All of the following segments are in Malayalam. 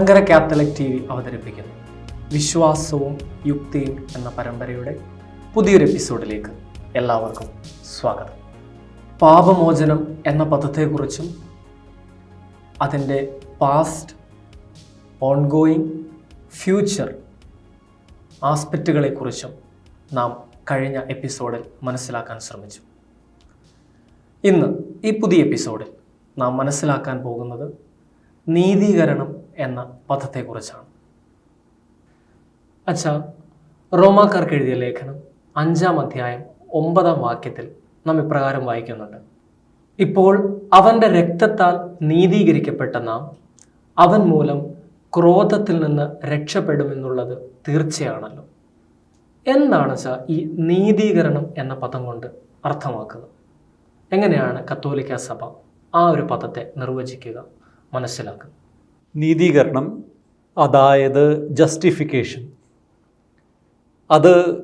മലങ്കര കാത്തലിക് ടി വി അവതരിപ്പിക്കുന്നു. വിശ്വാസവും യുക്തിയും എന്ന പരമ്പരയുടെ പുതിയൊരു എപ്പിസോഡിലേക്ക് എല്ലാവർക്കും സ്വാഗതം. പാപമോചനം എന്ന പദത്തെക്കുറിച്ചും അതിന്റെ പാസ്റ്റ് ഓൺഗോയിങ് ഫ്യൂച്ചർ ആസ്പെക്റ്റുകളെക്കുറിച്ചും നാം കഴിഞ്ഞ എപ്പിസോഡിൽ മനസ്സിലാക്കാൻ ശ്രമിച്ചു. ഇന്ന് ഈ പുതിയ എപ്പിസോഡിൽ നാം മനസ്സിലാക്കാൻ പോകുന്നത് നീതീകരണം എന്ന പദത്തെക്കുറിച്ചാണ്. അച്ഛാ റോമാക്കാർക്ക് എഴുതിയ ലേഖനം അഞ്ചാം അധ്യായം ഒമ്പതാം വാക്യത്തിൽ നാം ഇപ്രകാരം വായിക്കുന്നുണ്ട്. ഇപ്പോൾ അവന്റെ രക്തത്താൽ നീതീകരിക്കപ്പെട്ട നാം അവൻ മൂലം ക്രോധത്തിൽ നിന്ന് രക്ഷപ്പെടുമെന്നുള്ളത് തീർച്ചയാണല്ലോ. എന്താണ് സാ ഈ നീതീകരണം എന്ന പദം കൊണ്ട് അർത്ഥമാക്കുക എങ്ങനെയാണ് കത്തോലിക്ക സഭ ആ ഒരു പദത്തെ നിർവചിക്കുക? മനസ്സിലാക്കുക നീതീകരണം അതായത് ജസ്റ്റിഫിക്കേഷൻ അത്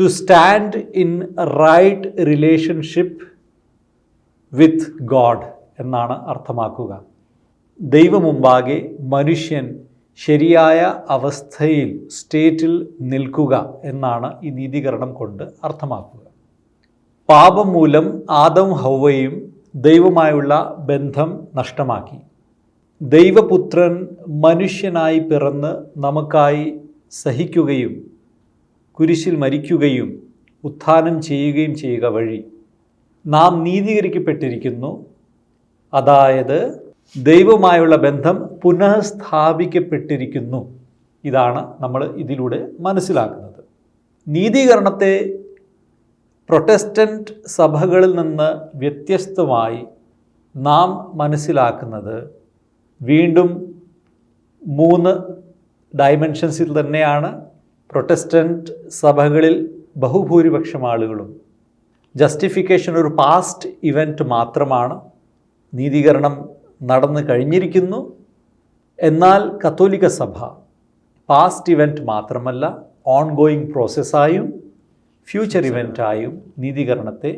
to stand in right relationship with God എന്നാണ് അർത്ഥമാക്കുക. ദൈവമുമ്പാകെ മനുഷ്യൻ ശരിയായ അവസ്ഥയിൽ സ്റ്റേറ്റിൽ നിൽക്കുക എന്നാണ് ഈ നീതീകരണം കൊണ്ട് അർത്ഥമാക്കുക. പാപം മൂലം ആദം ഹൗവയും ദൈവമായുള്ള ബന്ധം നഷ്ടമാക്കി. ദൈവപുത്രൻ മനുഷ്യനായി പിറന്ന് നമുക്കായി സഹിക്കുകയും കുരിശിൽ മരിക്കുകയും ഉത്ഥാനം ചെയ്യുകയും ചെയ്യുക വഴി നാം നീതീകരിക്കപ്പെട്ടിരിക്കുന്നു. അതായത് ദൈവമായുള്ള ബന്ധം പുനഃസ്ഥാപിക്കപ്പെട്ടിരിക്കുന്നു. ഇതാണ് നമ്മൾ ഇതിലൂടെ മനസ്സിലാക്കുന്നത്. നീതീകരണത്തെ പ്രൊട്ടസ്റ്റന്റ് സഭകളിൽ നിന്ന് വ്യത്യസ്തമായി നാം മനസ്സിലാക്കുന്നത് വീണ്ടും മൂന്ന് ഡയമെൻഷൻസിൽ തന്നെയാണ് പ്രൊട്ടസ്റ്റന്റ് സഭകളിൽ ബഹുഭൂരിപക്ഷം ആളുകളും. ജസ്റ്റിഫിക്കേഷൻ ഒരു പാസ്റ്റ് ഇവന്റ് മാത്രമാണ്. നീതീകരണം നടന്നു കഴിഞ്ഞിരിക്കുന്നു. എന്നാൽ കത്തോലിക്ക സഭ പാസ്റ്റ് ഇവന്റ് മാത്രമല്ല ഓൺ ഗോയിങ് പ്രോസസ്സായും ഫ്യൂച്ചർ ഇവന്റായും നീതീകരണത്തെ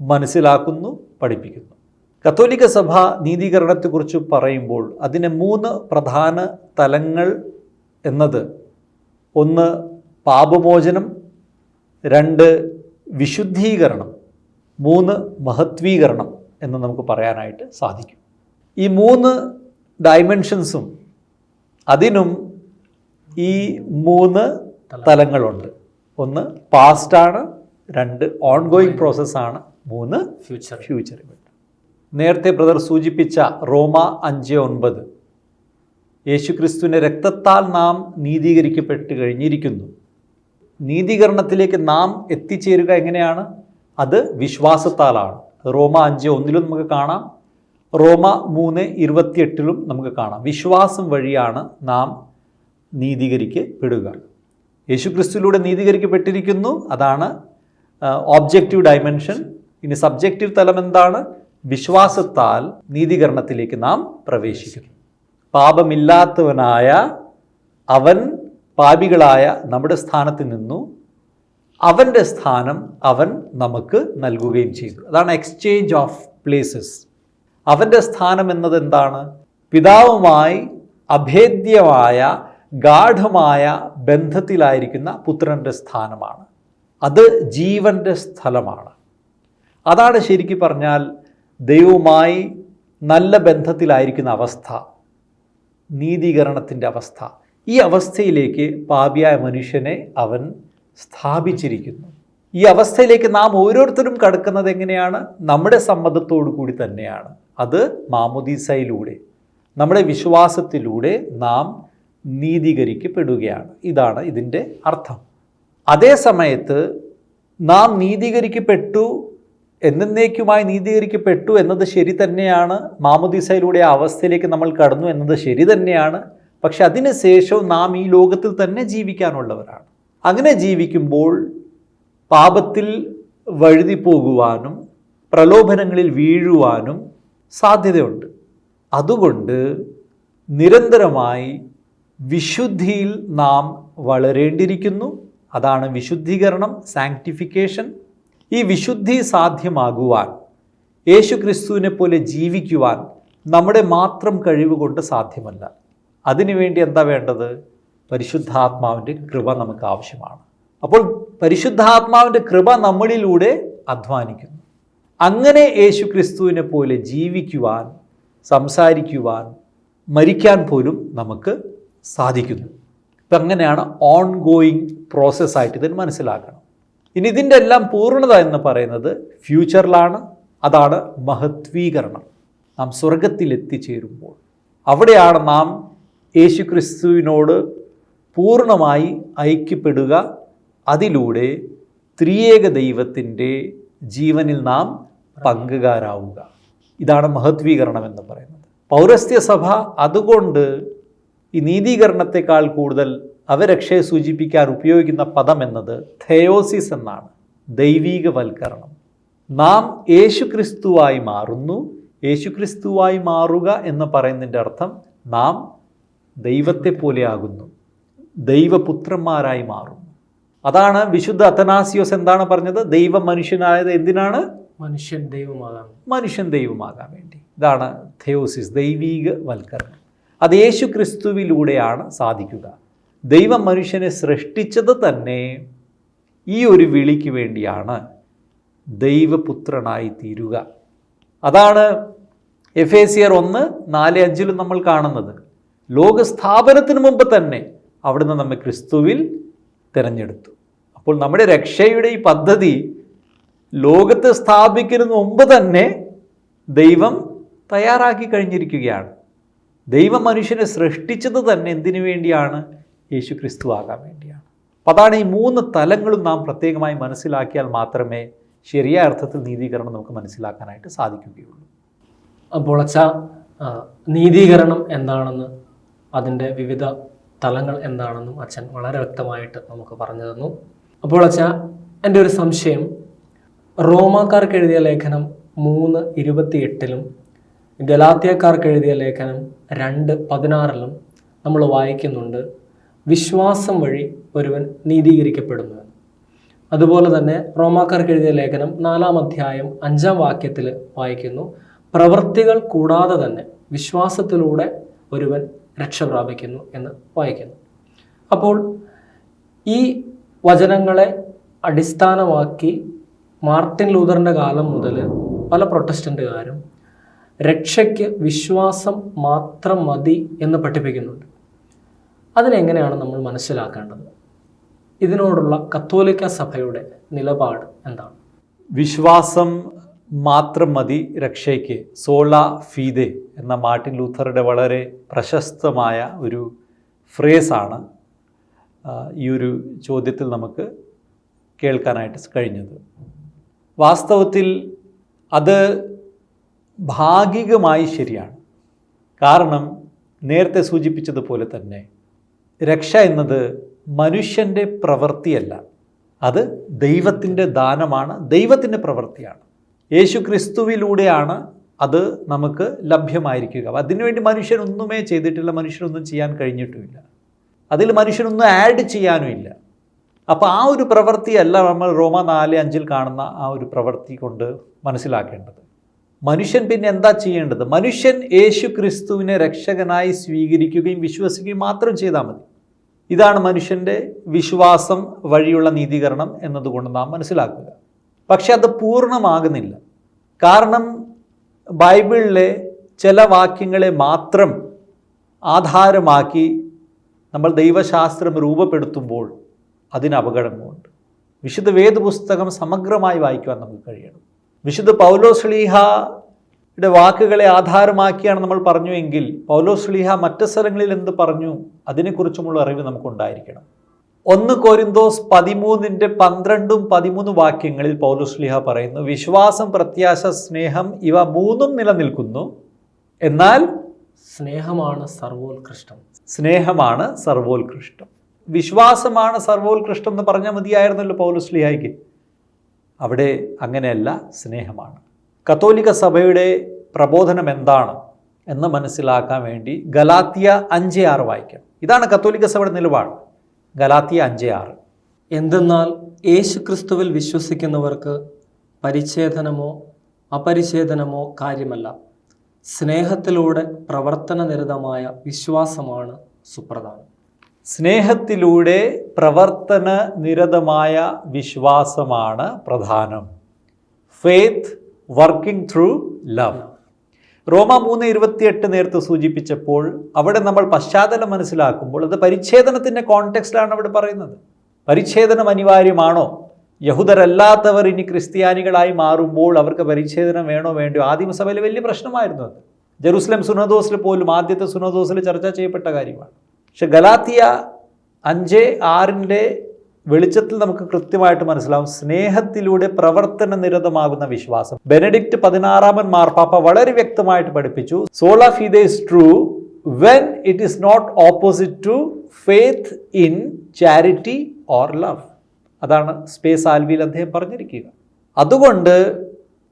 മനസ്സിലാക്കുന്നു പഠിപ്പിക്കുന്നു. കത്തോലിക്ക സഭ നീതീകരണത്തെക്കുറിച്ച് പറയുമ്പോൾ അതിന് മൂന്ന് പ്രധാന തലങ്ങൾ എന്നത് ഒന്ന് പാപമോചനം രണ്ട് വിശുദ്ധീകരണം മൂന്ന് മഹത്വീകരണം എന്ന് നമുക്ക് പറയാനായിട്ട് സാധിക്കും. ഈ മൂന്ന് ഡയമെൻഷൻസും അതിനും ഈ മൂന്ന് തലങ്ങളുണ്ട്. ഒന്ന് പാസ്റ്റാണ് രണ്ട് ഓൺഗോയിങ് പ്രോസസ്സാണ് മൂന്ന് ഫ്യൂച്ചർ ഫ്യൂച്ചർ ഇവന്റ് നേരത്തെ ബ്രദർ സൂചിപ്പിച്ച റോമ അഞ്ച് ഒൻപത്. യേശുക്രിസ്തുവിന്റെ രക്തത്താൽ നാം നീതീകരിക്കപ്പെട്ട് കഴിഞ്ഞിരിക്കുന്നു. നീതീകരണത്തിലേക്ക് നാം എത്തിച്ചേരുക എങ്ങനെയാണ്? അത് വിശ്വാസത്താലാണ്. റോമ അഞ്ച് ഒന്നിലും നമുക്ക് കാണാം. റോമ മൂന്ന് ഇരുപത്തിയെട്ടിലും നമുക്ക് കാണാം. വിശ്വാസം വഴിയാണ് നാം നീതീകരിക്കപ്പെടുക. യേശുക്രിസ്തുവിലൂടെ നീതീകരിക്കപ്പെട്ടിരിക്കുന്നു. അതാണ് ഓബ്ജക്റ്റീവ് ഡയമെൻഷൻ ഇനി സബ്ജക്റ്റീവ് തലം എന്താണ്? വിശ്വാസത്താൽ നീതീകരണത്തിലേക്ക് നാം പ്രവേശിക്കുന്നു പാപമില്ലാത്തവനായ അവൻ പാപികളായ നമ്മുടെ സ്ഥാനത്ത് നിന്നു. അവന്റെ സ്ഥാനം അവൻ നമുക്ക് നൽകുകയും ചെയ്തു. അതാണ് എക്സ്ചേഞ്ച് ഓഫ് പ്ലേസസ് അവന്റെ സ്ഥാനം എന്നത് എന്താണ്? പിതാവുമായി അഭേദ്യമായ ഗാഠമായ ബന്ധത്തിലായിരിക്കുന്ന പുത്രന്റെ സ്ഥാനമാണ്. അത് ജീവന്റെ സ്ഥലമാണ്. അതാണ് ശരിക്കും പറഞ്ഞാൽ ദൈവവുമായി നല്ല ബന്ധത്തിലായിരിക്കുന്ന അവസ്ഥ നീതീകരണത്തിന്റെ അവസ്ഥ ഈ അവസ്ഥയിലേക്ക് പാപിയായ മനുഷ്യനെ അവൻ സ്ഥാപിച്ചിരിക്കുന്നു. ഈ അവസ്ഥയിലേക്ക് നാം ഓരോരുത്തരും കടക്കുന്നത് എങ്ങനെയാണ്? നമ്മുടെ സമ്മതത്തോടു കൂടി തന്നെയാണ്. അത് മാമുദീസയിലൂടെ നമ്മുടെ വിശ്വാസത്തിലൂടെ നാം നീതീകരിക്കപ്പെടുകയാണ്. ഇതാണ് ഇതിന്റെ അർത്ഥം. അതേ സമയത്ത് നാം നീതീകരിക്കപ്പെട്ടു എന്നേക്കുമായി നീതീകരിക്കപ്പെട്ടു എന്നത് ശരി തന്നെയാണ്. മാമുദീസയിലൂടെ ആ അവസ്ഥയിലേക്ക് നമ്മൾ കടന്നു എന്നത് ശരി തന്നെയാണ്. പക്ഷെ അതിനുശേഷവും നാം ഈ ലോകത്തിൽ തന്നെ ജീവിക്കാനുള്ളവരാണ്. അങ്ങനെ ജീവിക്കുമ്പോൾ പാപത്തിൽ വഴുതി പോകുവാനും പ്രലോഭനങ്ങളിൽ വീഴുവാനും സാധ്യതയുണ്ട്. അതുകൊണ്ട് നിരന്തരമായി വിശുദ്ധിയിൽ നാം വളരേണ്ടിയിരിക്കുന്നു. അതാണ് വിശുദ്ധീകരണം സാങ്ക്ടിഫിക്കേഷൻ ഈ വിശുദ്ധി സാധ്യമാകുവാൻ യേശു ക്രിസ്തുവിനെ പോലെ ജീവിക്കുവാൻ നമ്മുടെ മാത്രം കഴിവ് കൊണ്ട് സാധ്യമല്ല. അതിനുവേണ്ടി എന്താ വേണ്ടത്? പരിശുദ്ധാത്മാവിന്റെ കൃപ നമുക്ക് ആവശ്യമാണ്. അപ്പോൾ പരിശുദ്ധാത്മാവിന്റെ കൃപ നമ്മളിലൂടെ അധ്വാനിക്കുന്നു. അങ്ങനെ യേശു ക്രിസ്തുവിനെ പോലെ ജീവിക്കുവാൻ സംസാരിക്കുവാൻ മരിക്കാൻ പോലും നമുക്ക് സാധിക്കുന്നു. ഇപ്പം അങ്ങനെയാണ് ഓൺ ഗോയിങ് പ്രോസസ്സായിട്ട് ഇതിന് മനസ്സിലാക്കണം. ഇനി ഇതിന്റെ എല്ലാം പൂർണത എന്ന് പറയുന്നത് ഫ്യൂച്ചറിലാണ്. അതാണ് മഹത്വീകരണം. നാം സ്വർഗത്തിൽ എത്തിച്ചേരുമ്പോൾ അവിടെയാണ് നാം യേശുക്രിസ്തുവിനോട് പൂർണമായി ഐക്യപ്പെടുക. അതിലൂടെ ത്രിയേക ദൈവത്തിന്റെ ജീവനിൽ നാം പങ്കുകാരാവുക. ഇതാണ് മഹത്വീകരണം എന്ന് പറയുന്നത്. പൗരസ്ത്യ സഭ അതുകൊണ്ട് ഈ നീതീകരണത്തെക്കാൾ കൂടുതൽ അവരക്ഷയെ സൂചിപ്പിക്കാൻ ഉപയോഗിക്കുന്ന പദം എന്നത് തെയോസിസ് എന്നാണ്. ദൈവീകവൽക്കരണം. നാം യേശുക്രിസ്തുവായി മാറുന്നു. യേശുക്രിസ്തുവായി മാറുക എന്ന് പറയുന്നതിന്റെ അർത്ഥം നാം ദൈവത്തെ പോലെയാകുന്നു ദൈവപുത്രന്മാരായി മാറുന്നു. അതാണ് വിശുദ്ധ അത്തനാസിയോസ് എന്താണ് പറഞ്ഞത്? ദൈവ മനുഷ്യനായത് എന്തിനാണ്? മനുഷ്യൻ ദൈവമാകാം മനുഷ്യൻ ദൈവമാകാൻ വേണ്ടി. ഇതാണ് തെയോസിസ് ദൈവീക വൽക്കരണം അത് യേശു ക്രിസ്തുവിലൂടെയാണ് സാധിക്കുക. ദൈവം മനുഷ്യനെ സൃഷ്ടിച്ചത് തന്നെ ഈ ഒരു വിളിക്ക് വേണ്ടിയാണ് ദൈവപുത്രനായി തീരുക. അതാണ് എഫ് എ സിയർ ഒന്ന് നാല് അഞ്ചിലും നമ്മൾ കാണുന്നത്. ലോകസ്ഥാപനത്തിന് മുമ്പ് തന്നെ അവിടുന്ന് നമ്മെ ക്രിസ്തുവിൽ തിരഞ്ഞെടുത്തു. അപ്പോൾ നമ്മുടെ രക്ഷയുടെ ഈ പദ്ധതി ലോകത്തെ സ്ഥാപിക്കുന്നതിന് മുമ്പ് തന്നെ ദൈവം തയ്യാറാക്കി കഴിഞ്ഞിരിക്കുകയാണ്. ദൈവം മനുഷ്യനെ സൃഷ്ടിച്ചത് തന്നെ എന്തിനു വേണ്ടിയാണ്? യേശു ക്രിസ്തു ആകാൻ വേണ്ടിയാണ്. അപ്പം അതാണ് ഈ മൂന്ന് തലങ്ങളും നാം പ്രത്യേകമായി മനസ്സിലാക്കിയാൽ മാത്രമേ ശരിയായ അർത്ഥത്തിൽ നീതീകരണം നമുക്ക് മനസ്സിലാക്കാനായിട്ട് സാധിക്കുകയുള്ളൂ. അപ്പോൾ അച്ഛ നീതീകരണം എന്താണെന്ന് അതിന്റെ വിവിധ തലങ്ങൾ എന്താണെന്നും അച്ഛൻ വളരെ വ്യക്തമായിട്ട് നമുക്ക് പറഞ്ഞു തന്നു. അപ്പോൾ അച്ഛ എന്റെ ഒരു സംശയം. റോമാക്കാർക്ക് എഴുതിയ ലേഖനം മൂന്ന് ഇരുപത്തിയെട്ടിലും ഗലാത്തിയക്കാർക്ക് എഴുതിയ ലേഖനം രണ്ട് പതിനാറിലും നമ്മൾ വായിക്കുന്നുണ്ട്. വിശ്വാസം വഴി ഒരുവൻ നീതീകരിക്കപ്പെടുന്നു അതുപോലെ തന്നെ റോമാക്കാർക്ക് എഴുതിയ ലേഖനം നാലാം അധ്യായം അഞ്ചാം വാക്യത്തിൽ വായിക്കുന്നു പ്രവൃത്തികൾ കൂടാതെ തന്നെ വിശ്വാസത്തിലൂടെ ഒരുവൻ രക്ഷ പ്രാപിക്കുന്നു എന്ന് വായിക്കുന്നു. അപ്പോൾ ഈ വചനങ്ങളെ അടിസ്ഥാനമാക്കി മാർട്ടിൻ ലൂതറിന്റെ കാലം മുതൽ പല പ്രൊട്ടസ്റ്റന്റുകാരും രക്ഷയ്ക്ക് വിശ്വാസം മാത്രം മതി എന്ന് പഠിപ്പിക്കുന്നുണ്ട്. അതിനെങ്ങനെയാണ് നമ്മൾ മനസ്സിലാക്കേണ്ടത്? ഇതിനോടുള്ള കത്തോലിക്ക സഭയുടെ നിലപാട് എന്താണ്? വിശ്വാസം മാത്രം മതി രക്ഷയ്ക്ക്. സോള ഫീദെ എന്ന മാർട്ടിൻ ലൂഥറുടെ വളരെ പ്രശസ്തമായ ഒരു ഫ്രേസാണ് ഈ ഒരു ചോദ്യത്തിൽ നമുക്ക് കേൾക്കാനായിട്ട് കഴിഞ്ഞത്. വാസ്തവത്തിൽ അത് ഭാഗികമായി ശരിയാണ്. കാരണം നേരത്തെ സൂചിപ്പിച്ചതുപോലെ തന്നെ രക്ഷ എന്നത് മനുഷ്യന്റെ പ്രവൃത്തിയല്ല. അത് ദൈവത്തിന്റെ ദാനമാണ് ദൈവത്തിന്റെ പ്രവൃത്തിയാണ്. യേശു ക്രിസ്തുവിലൂടെയാണ് അത് നമുക്ക് ലഭ്യമായിരിക്കുക. അതിനുവേണ്ടി മനുഷ്യനൊന്നുമേ ചെയ്തിട്ടില്ല മനുഷ്യനൊന്നും ചെയ്യാൻ കഴിഞ്ഞിട്ടുമില്ല. അതിൽ മനുഷ്യനൊന്നും ആഡ് ചെയ്യാനുമില്ല. അപ്പോൾ ആ ഒരു പ്രവൃത്തിയല്ല നമ്മൾ റോമ നാല് അഞ്ചിൽ കാണുന്ന ആ ഒരു പ്രവൃത്തി കൊണ്ട് മനസ്സിലാക്കേണ്ടത്. മനുഷ്യൻ പിന്നെ എന്താ ചെയ്യേണ്ടത്? മനുഷ്യൻ യേശു ക്രിസ്തുവിനെ രക്ഷകനായി സ്വീകരിക്കുകയും വിശ്വസിക്കുകയും മാത്രം ചെയ്താൽ മതി. ഇതാണ് മനുഷ്യന്റെ വിശ്വാസം വഴിയുള്ള നീതീകരണം എന്നതുകൊണ്ട് നാം മനസ്സിലാക്കുക. പക്ഷെ അത് പൂർണമാകുന്നില്ല. കാരണം ബൈബിളിലെ ചില വാക്യങ്ങളെ മാത്രം ആധാരമാക്കി നമ്മൾ ദൈവശാസ്ത്രം രൂപപ്പെടുത്തുമ്പോൾ അതിന് അപകടങ്ങളുണ്ട്. വിശുദ്ധ വേദപുസ്തകം സമഗ്രമായി വായിക്കുവാൻ നമുക്ക് കഴിയണം. വിശുദ്ധ പൗലോസ്ലീഹയുടെ വാക്കുകളെ ആധാരമാക്കിയാണ് നമ്മൾ പറഞ്ഞുവെങ്കിൽ പൗലോസ്ലീഹ മറ്റ് സ്ഥലങ്ങളിൽ എന്ത് പറഞ്ഞു? അതിനെക്കുറിച്ചുമുള്ള അറിവ് നമുക്കുണ്ടായിരിക്കണം. ഒന്ന് കോരിന്തോസ് പതിമൂന്നിന്റെ പന്ത്രണ്ടും പതിമൂന്ന് വാക്യങ്ങളിൽ പൗലോസ്ലിഹ പറയുന്നു വിശ്വാസം പ്രത്യാശ സ്നേഹം ഇവ മൂന്നും നിലനിൽക്കുന്നു. എന്നാൽ സ്നേഹമാണ് സർവോത്കൃഷ്ടം. സ്നേഹമാണ് സർവോത്കൃഷ്ടം. വിശ്വാസമാണ് സർവോത്കൃഷ്ടം എന്ന് പറഞ്ഞാൽ മതിയായിരുന്നല്ലോ പൗലോസ്ലിഹായ്ക്ക്. അവിടെ അങ്ങനെയല്ല സ്നേഹമാണ്. കത്തോലിക്ക സഭയുടെ പ്രബോധനം എന്താണ് എന്ന് മനസ്സിലാക്കാൻ വേണ്ടി ഗലാത്തിയ അഞ്ച് ആറ് വായിക്കണം. ഇതാണ് കത്തോലിക്ക സഭയുടെ നിലപാട്. ഗലാത്തിയ അഞ്ച് ആറ്. എന്തെന്നാൽ യേശു ക്രിസ്തുവിൽ വിശ്വസിക്കുന്നവർക്ക് പരിച്ഛേദനമോ അപരിച്ഛേദനമോ കാര്യമല്ല. സ്നേഹത്തിലൂടെ പ്രവർത്തനനിരതമായ വിശ്വാസമാണ് സുപ്രധാനം. സ്നേഹത്തിലൂടെ പ്രവർത്തന നിരതമായ വിശ്വാസമാണ് പ്രധാനം. ഫെയ്ത്ത് വർക്കിംഗ് ത്രൂ ലവ് റോമ മൂന്ന് ഇരുപത്തിയെട്ട് നേരത്തെ സൂചിപ്പിച്ചപ്പോൾ അവിടെ നമ്മൾ പശ്ചാത്തലം മനസ്സിലാക്കുമ്പോൾ അത് പരിച്ഛേദനത്തിന്റെ കോണ്ടെക്സ്റ്റിലാണ് അവിടെ പറയുന്നത്. പരിച്ഛേദനം അനിവാര്യമാണോ? യഹൂദരല്ലാത്തവർ ഇനി ക്രിസ്ത്യാനികളായി മാറുമ്പോൾ അവർക്ക് പരിച്ഛേദനം വേണോ വേണ്ടോ ആദിമസഭയിൽ വലിയ പ്രശ്നമായിരുന്നു അത്. ജെറുസലേം സുനദോസിൽ പോലും ആദ്യത്തെ സുനദോസിൽ ചർച്ച ചെയ്യപ്പെട്ട കാര്യമാണ്. പക്ഷെ ഗലാത്തിയ അഞ്ച് ആറിന്റെ വെളിച്ചത്തിൽ നമുക്ക് കൃത്യമായിട്ട് മനസ്സിലാവും. സ്നേഹത്തിലൂടെ പ്രവർത്തന നിരതമാകുന്ന വിശ്വാസം. ബെനഡിക്റ്റ് പതിനാറാമൻ മാർപ്പാപ്പ വളരെ വ്യക്തമായിട്ട് പഠിപ്പിച്ചു. Sola fide is true when it is not opposite to faith in charity or love അതാണ് സ്പേസ് ആൽവിയിൽ അദ്ദേഹം പറഞ്ഞിരിക്കുക. അതുകൊണ്ട്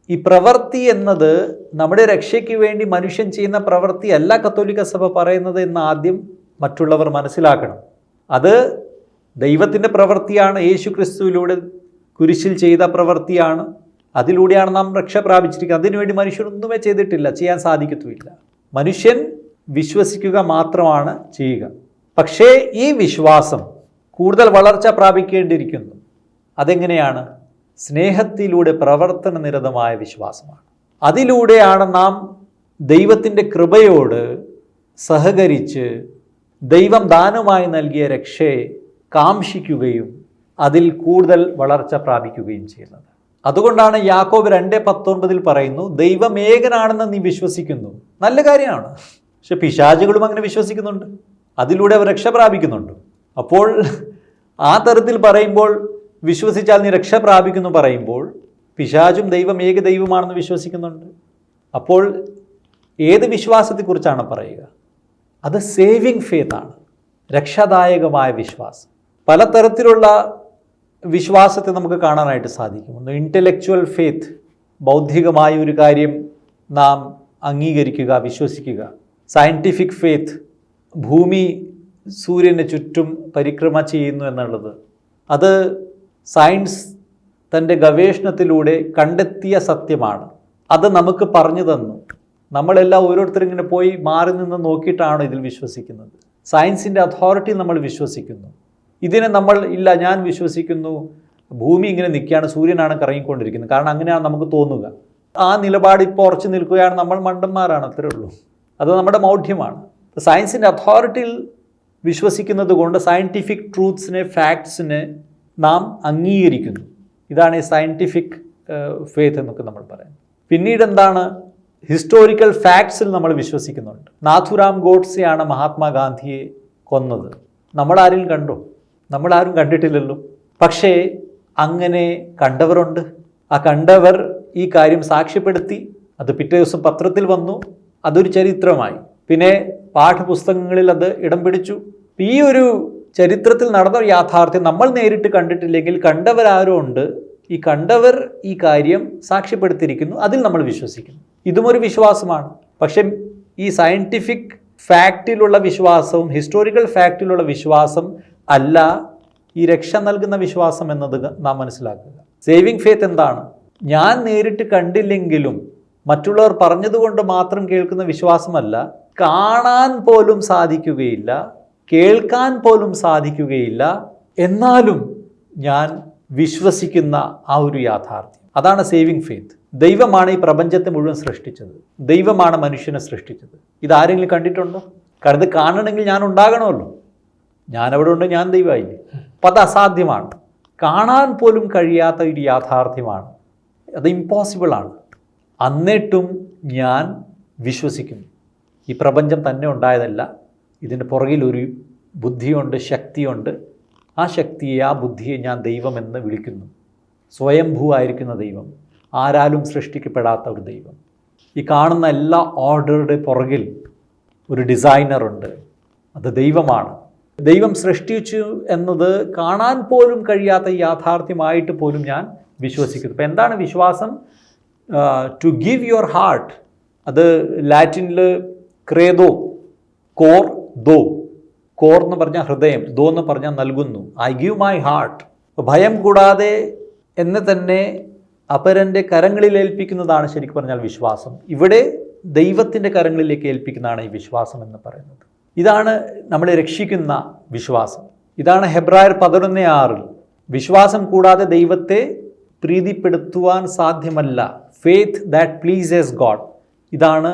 ഈ പ്രവൃത്തി എന്നത് നമ്മുടെ രക്ഷയ്ക്ക് വേണ്ടി മനുഷ്യൻ ചെയ്യുന്ന പ്രവൃത്തി അല്ല കത്തോലിക്ക സഭ പറയുന്നത് എന്ന് ആദ്യം മറ്റുള്ളവർ മനസ്സിലാക്കണം. അത് ദൈവത്തിന്റെ പ്രവൃത്തിയാണ്. യേശു ക്രിസ്തുവിലൂടെ കുരിശിൽ ചെയ്ത പ്രവൃത്തിയാണ്. അതിലൂടെയാണ് നാം രക്ഷ പ്രാപിച്ചിരിക്കുന്നത്. അതിനുവേണ്ടി മനുഷ്യനൊന്നുമേ ചെയ്തിട്ടില്ല. ചെയ്യാൻ സാധിക്കത്തുമില്ല. മനുഷ്യൻ വിശ്വസിക്കുക മാത്രമാണ് ചെയ്യുക. പക്ഷേ ഈ വിശ്വാസം കൂടുതൽ വളർച്ച പ്രാപിക്കേണ്ടിയിരിക്കുന്നു. അതെങ്ങനെയാണ്? സ്നേഹത്തിലൂടെ പ്രവർത്തന നിരതമായ വിശ്വാസമാണ്. അതിലൂടെയാണ് നാം ദൈവത്തിന്റെ കൃപയോട് സഹകരിച്ച് ദൈവം ദാനമായി നൽകിയ രക്ഷയെ കാംക്ഷിക്കുകയും അതിൽ കൂടുതൽ വളർച്ച പ്രാപിക്കുകയും ചെയ്യുന്നത്. അതുകൊണ്ടാണ് യാക്കോബ് രണ്ട് പത്തൊൻപതിൽ പറയുന്നു ദൈവം ഏകനാണെന്ന് നീ വിശ്വസിക്കുന്നു. നല്ല കാര്യമാണ്. പക്ഷെ പിശാചുകളും അങ്ങനെ വിശ്വസിക്കുന്നുണ്ട്. അതിലൂടെ അവർ രക്ഷ പ്രാപിക്കുന്നുണ്ട്. അപ്പോൾ ആ തരത്തിൽ പറയുമ്പോൾ വിശ്വസിച്ചാൽ നീ രക്ഷ പ്രാപിക്കുന്നു പറയുമ്പോൾ പിശാചും ദൈവം ഏക ദൈവമാണെന്ന് വിശ്വസിക്കുന്നുണ്ട്. അപ്പോൾ ഏത് വിശ്വാസത്തെക്കുറിച്ചാണ് പറയുക? അത് സേവിങ് ഫെയ്ത്ത് ആണ്. രക്ഷാദായകമായ വിശ്വാസം. പലതരത്തിലുള്ള വിശ്വാസത്തെ നമുക്ക് കാണാനായിട്ട് സാധിക്കും. ഒന്ന് ഇന്റലക്ച്വൽ ഫെയ്ത്ത് ബൗദ്ധികമായ ഒരു കാര്യം നാം അംഗീകരിക്കുക വിശ്വസിക്കുക. സയന്റിഫിക് ഫെയ്ത്ത് ഭൂമി സൂര്യന് ചുറ്റും പരിക്രമ ചെയ്യുന്നു എന്നുള്ളത്. അത് സയൻസ് തന്റെ ഗവേഷണത്തിലൂടെ കണ്ടെത്തിയ സത്യമാണ്. അത് നമുക്ക് പറഞ്ഞു തന്നു. നമ്മളെല്ലാം ഓരോരുത്തരും ഇങ്ങനെ പോയി മാറി നിന്ന് നോക്കിയിട്ടാണോ ഇതിൽ വിശ്വസിക്കുന്നത്? സയൻസിന്റെ അതോറിറ്റി നമ്മൾ വിശ്വസിക്കുന്നു. ഇതിനെ നമ്മൾ ഇല്ല ഞാൻ വിശ്വസിക്കുന്നു. ഭൂമി ഇങ്ങനെ നിൽക്കുകയാണ് സൂര്യനാണ് കറങ്ങിക്കൊണ്ടിരിക്കുന്നത്. കാരണം അങ്ങനെയാണ് നമുക്ക് തോന്നുക. ആ നിലപാട് ഇപ്പോൾ ഉറച്ചു നിൽക്കുകയാണ് നമ്മൾ മണ്ടന്മാരാണ് അത്രേ ഉള്ളൂ. അത് നമ്മുടെ മൗഢ്യമാണ്. സയൻസിന്റെ അതോറിറ്റിയിൽ വിശ്വസിക്കുന്നത് കൊണ്ട് സയന്റിഫിക് ട്രൂത്ത്സിനെ ഫാക്ട്സിനെ നാം അംഗീകരിക്കുന്നു. ഇതാണ് ഈ സയന്റിഫിക് ഫെയ്ത്ത് എന്നൊക്കെ നമ്മൾ പറയുന്നത്. പിന്നീട് എന്താണ് ഹിസ്റ്റോറിക്കൽ ഫാക്ട്സിൽ നമ്മൾ വിശ്വസിക്കുന്നുണ്ട്. നാഥുറാം ഗോഡ്സെയാണ് മഹാത്മാഗാന്ധിയെ കൊന്നത്. നമ്മളാരും കണ്ടോ? നമ്മളാരും കണ്ടിട്ടില്ലല്ലോ. പക്ഷേ അങ്ങനെ കണ്ടവരുണ്ട്. ആ കണ്ടവർ ഈ കാര്യം സാക്ഷ്യപ്പെടുത്തി. അത് പിറ്റേ ദിവസം പത്രത്തിൽ വന്നു. അതൊരു ചരിത്രമായി. പിന്നെ പാഠപുസ്തകങ്ങളിൽ അത് ഇടം പിടിച്ചു. ഈ ഒരു ചരിത്രത്തിൽ നടന്ന ഒരു യാഥാർത്ഥ്യം നമ്മൾ നേരിട്ട് കണ്ടിട്ടില്ലെങ്കിൽ കണ്ടവരാരോ ഉണ്ട്. ഈ കണ്ടവർ ഈ കാര്യം സാക്ഷ്യപ്പെടുത്തിയിരിക്കുന്നു. അതിൽ നമ്മൾ വിശ്വസിക്കുന്നു. ഇതും ഒരു വിശ്വാസമാണ്. പക്ഷെ ഈ സയന്റിഫിക് ഫാക്റ്റിലുള്ള വിശ്വാസവും ഹിസ്റ്റോറിക്കൽ ഫാക്റ്റിലുള്ള വിശ്വാസം അല്ല ഈ രക്ഷ നൽകുന്ന വിശ്വാസം എന്നത് നാം മനസ്സിലാക്കുക. സേവിങ് ഫെയ്ത്ത് എന്താണ്? ഞാൻ നേരിട്ട് കണ്ടില്ലെങ്കിലും മറ്റുള്ളവർ പറഞ്ഞതുകൊണ്ട് മാത്രം കേൾക്കുന്ന വിശ്വാസമല്ല കാണാൻ പോലും സാധിക്കുകയില്ല കേൾക്കാൻ പോലും സാധിക്കുകയില്ല എന്നാലും ഞാൻ വിശ്വസിക്കുന്ന ആ ഒരു യാഥാർത്ഥ്യം. അതാണ് സേവിങ് ഫെയ്ത്ത് ദൈവമാണ് ഈ പ്രപഞ്ചത്തെ മുഴുവൻ സൃഷ്ടിച്ചത്. ദൈവമാണ് മനുഷ്യനെ സൃഷ്ടിച്ചത്. ഇതാരെങ്കിലും കണ്ടിട്ടുണ്ടോ? കാരണം ഇത് കാണണമെങ്കിൽ ഞാൻ ഉണ്ടാകണമല്ലോ. ഞാനവിടെ ഉണ്ട് ഞാൻ ദൈവമായില്ലേ? അപ്പം അത് അസാധ്യമാണ്. കാണാൻ പോലും കഴിയാത്ത ഒരു യാഥാർത്ഥ്യമാണ്. അത് ഇമ്പോസിബിളാണ് എന്നിട്ടും ഞാൻ വിശ്വസിക്കുന്നു. ഈ പ്രപഞ്ചം തന്നെ ഉണ്ടായതല്ല. ഇതിന്റെ പുറകിൽ ഒരു ബുദ്ധിയുണ്ട് ശക്തിയുണ്ട്. ആ ശക്തിയെ ആ ബുദ്ധിയെ ഞാൻ ദൈവമെന്ന് വിളിക്കുന്നു. സ്വയംഭൂ ആയിരിക്കുന്ന ദൈവം. ആരാലും സൃഷ്ടിക്കപ്പെടാത്ത ഒരു ദൈവം. ഈ കാണുന്ന എല്ലാ ഓർഡറുടെ പുറകിൽ ഒരു ഡിസൈനറുണ്ട്. അത് ദൈവമാണ്. ദൈവം സൃഷ്ടിച്ചു എന്നത് കാണാൻ പോലും കഴിയാത്ത യാഥാർത്ഥ്യമായിട്ട് പോലും ഞാൻ വിശ്വസിക്കുന്നു. ഇപ്പം എന്താണ് വിശ്വാസം? ടു ഗിവ് യുവർ ഹാർട്ട് അത് ലാറ്റിനിൽ ക്രേദോ കോർ ദോ. കോർ എന്ന് പറഞ്ഞാൽ ഹൃദയം ദോ എന്ന് പറഞ്ഞാൽ നൽകുന്നു. ഐ ഗിവ് മൈ ഹാർട്ട് ഭയം കൂടാതെ എന്നെ തന്നെ അപരന്റെ കരങ്ങളിൽ ഏൽപ്പിക്കുന്നതാണ് ശരിക്കും പറഞ്ഞാൽ വിശ്വാസം. ഇവിടെ ദൈവത്തിന്റെ കരങ്ങളിലേക്ക് ഏൽപ്പിക്കുന്നതാണ് ഈ വിശ്വാസം എന്ന് പറയുന്നത്. ഇതാണ് നമ്മളെ രക്ഷിക്കുന്ന വിശ്വാസം. ഇതാണ് ഹെബ്രായർ പതിനൊന്ന് ആറിൽ വിശ്വാസം കൂടാതെ ദൈവത്തെ പ്രീതിപ്പെടുത്തുവാൻ സാധ്യമല്ല. ഫെയ്ത്ത് ദാറ്റ് പ്ലീസേസ് ഗോഡ് ഇതാണ്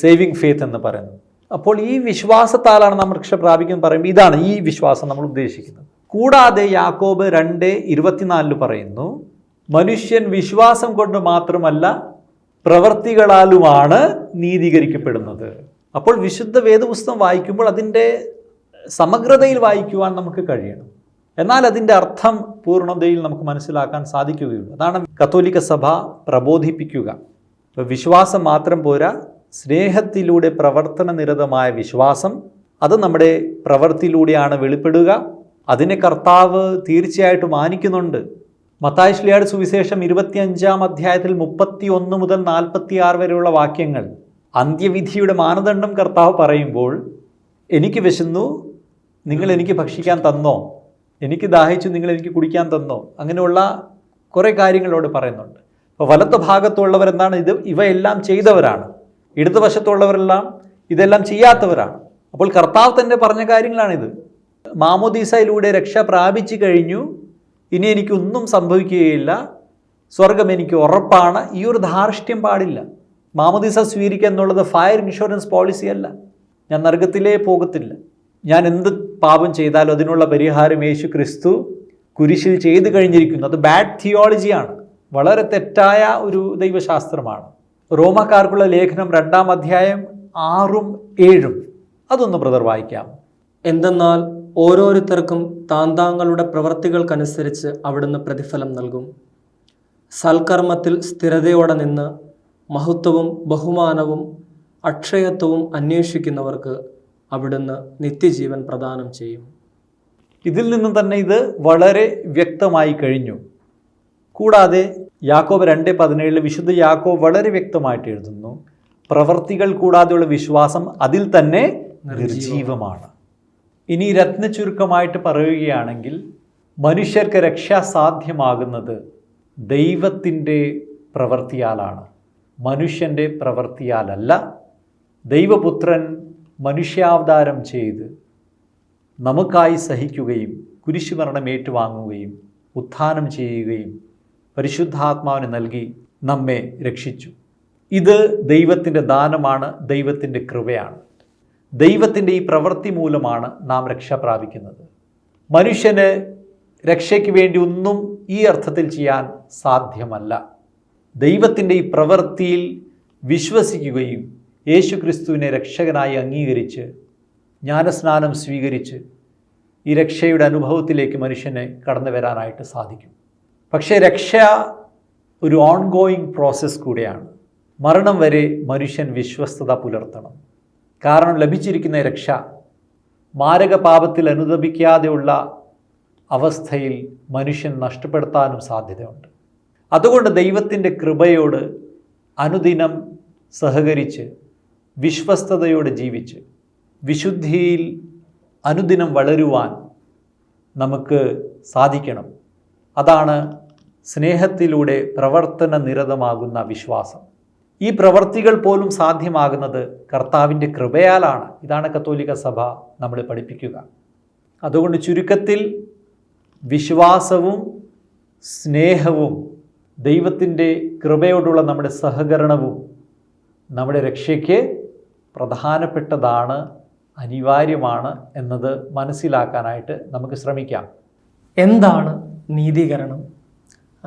സേവിങ് ഫെയ്ത്ത് എന്ന് പറയുന്നത്. അപ്പോൾ ഈ വിശ്വാസത്താലാണ് നമ്മൾ രക്ഷ പ്രാപിക്കുന്നത് പറയുമ്പോൾ ഇതാണ് ഈ വിശ്വാസം നമ്മൾ ഉദ്ദേശിക്കുന്നത്. കൂടാതെ യാക്കോബ് രണ്ട് ഇരുപത്തിനാലിൽ പറയുന്നു മനുഷ്യൻ വിശ്വാസം കൊണ്ട് മാത്രമല്ല പ്രവർത്തികളാലുമാണ് നീതീകരിക്കപ്പെടുന്നത്. അപ്പോൾ വിശുദ്ധ വേദപുസ്തകം വായിക്കുമ്പോൾ അതിന്റെ സമഗ്രതയിൽ വായിക്കുവാൻ നമുക്ക് കഴിയണം. എന്നാൽ അതിന്റെ അർത്ഥം പൂർണതയിൽ നമുക്ക് മനസ്സിലാക്കാൻ സാധിക്കുകയുള്ളൂ. അതാണ് കത്തോലിക്ക സഭ പ്രബോധിപ്പിക്കുക. വിശ്വാസം മാത്രം പോരാ സ്നേഹത്തിലൂടെ പ്രവർത്തന നിരതമായ വിശ്വാസം അത് നമ്മുടെ പ്രവൃത്തിയിലൂടെയാണ് വെളിപ്പെടുക. അതിനെ കർത്താവ് തീർച്ചയായിട്ടും മാനിക്കുന്നുണ്ട്. മത്തായി ശ്ലിയാട് സുവിശേഷം ഇരുപത്തിയഞ്ചാം അധ്യായത്തിൽ മുപ്പത്തി ഒന്ന് മുതൽ നാൽപ്പത്തി ആറ് വരെയുള്ള വാക്യങ്ങൾ അന്ത്യവിധിയുടെ മാനദണ്ഡം കർത്താവ് പറയുമ്പോൾ എനിക്ക് വിശന്നു നിങ്ങൾ എനിക്ക് ഭക്ഷിക്കാൻ തന്നോ? എനിക്ക് ദാഹിച്ചു നിങ്ങൾ എനിക്ക് കുടിക്കാൻ തന്നോ? അങ്ങനെയുള്ള കുറേ കാര്യങ്ങളോട് പറയുന്നുണ്ട്. അപ്പോൾ വലത്ത ഭാഗത്തുള്ളവരെന്താണ് ഇത് ഇവയെല്ലാം ചെയ്തവരാണ്. ഇടതുവശത്തുള്ളവരെല്ലാം ഇതെല്ലാം ചെയ്യാത്തവരാണ്. അപ്പോൾ കർത്താവ് തന്നെ പറഞ്ഞ കാര്യങ്ങളാണിത്. മാമോദീസയിലൂടെ രക്ഷ പ്രാപിച്ചു കഴിഞ്ഞു. ഇനി എനിക്കൊന്നും സംഭവിക്കുകയില്ല. സ്വർഗം എനിക്ക് ഉറപ്പാണ്. ഈ ഒരു ധാർഷ്ട്യം പാടില്ല. മാമോദീസ സ്വീകരിക്കുക എന്നുള്ളത് ഫയർ ഇൻഷുറൻസ് പോളിസി അല്ല. ഞാൻ നരകത്തിലേ പോകത്തില്ല. ഞാൻ എന്ത് പാപം ചെയ്താലും അതിനുള്ള പരിഹാരം യേശു ക്രിസ്തു കുരിശിൽ ചെയ്തു കഴിഞ്ഞിരിക്കുന്നു. അത് ബാഡ് തിയോളജിയാണ് വളരെ തെറ്റായ ഒരു ദൈവശാസ്ത്രമാണ്. റോമക്കാർക്കുള്ള ലേഖനം രണ്ടാം അധ്യായം ആറും ഏഴും. അതൊന്ന് ബ്രദർ വായിക്കാം. എന്തെന്നാൽ ഓരോരുത്തർക്കും താന്താങ്ങളുടെ പ്രവൃത്തികൾക്കനുസരിച്ച് അവിടുന്ന് പ്രതിഫലം നൽകും. സൽക്കർമ്മത്തിൽ സ്ഥിരതയോടെ നിന്ന് മഹത്വവും ബഹുമാനവും അക്ഷയത്വവും അന്വേഷിക്കുന്നവർക്ക് അവിടുന്ന് നിത്യജീവൻ പ്രദാനം ചെയ്യും. ഇതിൽ നിന്നും തന്നെ ഇത് വളരെ വ്യക്തമായി കഴിഞ്ഞു. കൂടാതെ യാക്കോബ് രണ്ട് പതിനേഴിൽ വിശുദ്ധ യാക്കോബ് വളരെ വ്യക്തമായിട്ട് എഴുതുന്നു പ്രവർത്തികൾ കൂടാതെയുള്ള വിശ്വാസം അതിൽ തന്നെ നിർജീവമാണ്. ഇനി രത്ന ചുരുക്കമായിട്ട് പറയുകയാണെങ്കിൽ മനുഷ്യർക്ക് രക്ഷ സാധ്യമാകുന്നത് ദൈവത്തിന്റെ പ്രവൃത്തിയാലാണ്. മനുഷ്യന്റെ പ്രവൃത്തിയാലല്ല. ദൈവപുത്രൻ മനുഷ്യാവതാരം ചെയ്ത് നമുക്കായി സഹിക്കുകയും കുരിശുമരണം ഏറ്റുവാങ്ങുകയും ഉത്ഥാനം ചെയ്യുകയും പരിശുദ്ധാത്മാവിന് നൽകി നമ്മെ രക്ഷിച്ചു. ഇത് ദൈവത്തിന്റെ ദാനമാണ് ദൈവത്തിന്റെ കൃപയാണ്. ദൈവത്തിന്റെ ഈ പ്രവൃത്തി മൂലമാണ് നാം രക്ഷ പ്രാപിക്കുന്നത്. മനുഷ്യന് രക്ഷയ്ക്ക് വേണ്ടി ഒന്നും ഈ അർത്ഥത്തിൽ ചെയ്യാൻ സാധ്യമല്ല. ദൈവത്തിന്റെ ഈ പ്രവൃത്തിയിൽ വിശ്വസിക്കുകയും യേശു ക്രിസ്തുവിനെ രക്ഷകനായി അംഗീകരിച്ച് ജ്ഞാനസ്നാനം സ്വീകരിച്ച് ഈ രക്ഷയുടെ അനുഭവത്തിലേക്ക് മനുഷ്യനെ കടന്നു വരാനായിട്ട് സാധിക്കും. പക്ഷേ രക്ഷ ഒരു ഓൺഗോയിങ് പ്രോസസ്സ് കൂടെയാണ്. മരണം വരെ മനുഷ്യൻ വിശ്വസ്തത പുലർത്തണം. കാരണം ലഭിച്ചിരിക്കുന്ന രക്ഷ മാരകപാപത്തിൽ അനുദപിക്കാതെയുള്ള അവസ്ഥയിൽ മനുഷ്യൻ നഷ്ടപ്പെടുത്താനും സാധ്യതയുണ്ട്. അതുകൊണ്ട് ദൈവത്തിന്റെ കൃപയോട് അനുദിനം സഹകരിച്ച് വിശ്വസ്തയോടെ ജീവിച്ച് വിശുദ്ധിയിൽ അനുദിനം വളരുവാൻ നമുക്ക് സാധിക്കണം. അതാണ് സ്നേഹത്തിലൂടെ പ്രവർത്തന നിരതമാകുന്ന വിശ്വാസം. ഈ പ്രവർത്തികൾ പോലും സാധ്യമാകുന്നത് കർത്താവിന്റെ കൃപയാലാണ്. ഇതാണ് കത്തോലിക്ക സഭ നമ്മൾ പഠിപ്പിക്കുക. അതുകൊണ്ട് ചുരുക്കത്തിൽ വിശ്വാസവും സ്നേഹവും ദൈവത്തിന്റെ കൃപയോടുള്ള നമ്മുടെ സഹകരണവും നമ്മുടെ രക്ഷയ്ക്ക് പ്രധാനപ്പെട്ടതാണ് അനിവാര്യമാണ് എന്നത് മനസ്സിലാക്കാനായിട്ട് നമുക്ക് ശ്രമിക്കാം. എന്താണ് നീതീകരണം?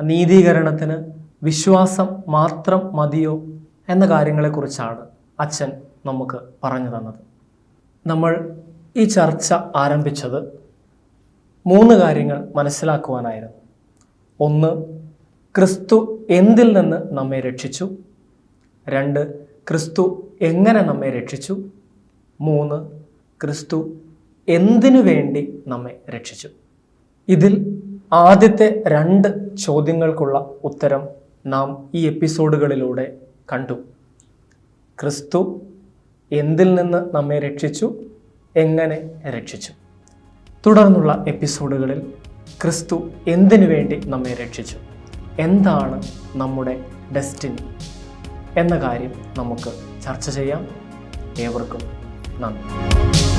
നീതീകരണത്തിന് വിശ്വാസം മാത്രം മതിയോ? എന്ന കാര്യങ്ങളെക്കുറിച്ചാണ് അച്ഛൻ നമുക്ക് പറഞ്ഞു തന്നത്. നമ്മൾ ഈ ചർച്ച ആരംഭിച്ചത് മൂന്ന് കാര്യങ്ങൾ മനസ്സിലാക്കുവാനായിരുന്നു. ഒന്ന് ക്രിസ്തു എന്തിൽ നിന്ന് നമ്മെ രക്ഷിച്ചു? രണ്ട് ക്രിസ്തു എങ്ങനെ നമ്മെ രക്ഷിച്ചു? മൂന്ന് ക്രിസ്തു എന്തിനു വേണ്ടി നമ്മെ രക്ഷിച്ചു? ഇതിൽ ആദ്യത്തെ രണ്ട് ചോദ്യങ്ങൾക്കുള്ള ഉത്തരം നാം ഈ എപ്പിസോഡുകളിലൂടെ കണ്ടു. ക്രിസ്തു എന്തിൽ നിന്ന് നമ്മെ രക്ഷിച്ചു? എങ്ങനെ രക്ഷിച്ചു? തുടർന്നുള്ള എപ്പിസോഡുകളിൽ ക്രിസ്തു എന്തിനു വേണ്ടി നമ്മെ രക്ഷിച്ചു? എന്താണ് നമ്മുടെ ഡെസ്റ്റിനി? എന്ന കാര്യം നമുക്ക് ചർച്ച ചെയ്യാം. ഏവർക്കും നന്ദി.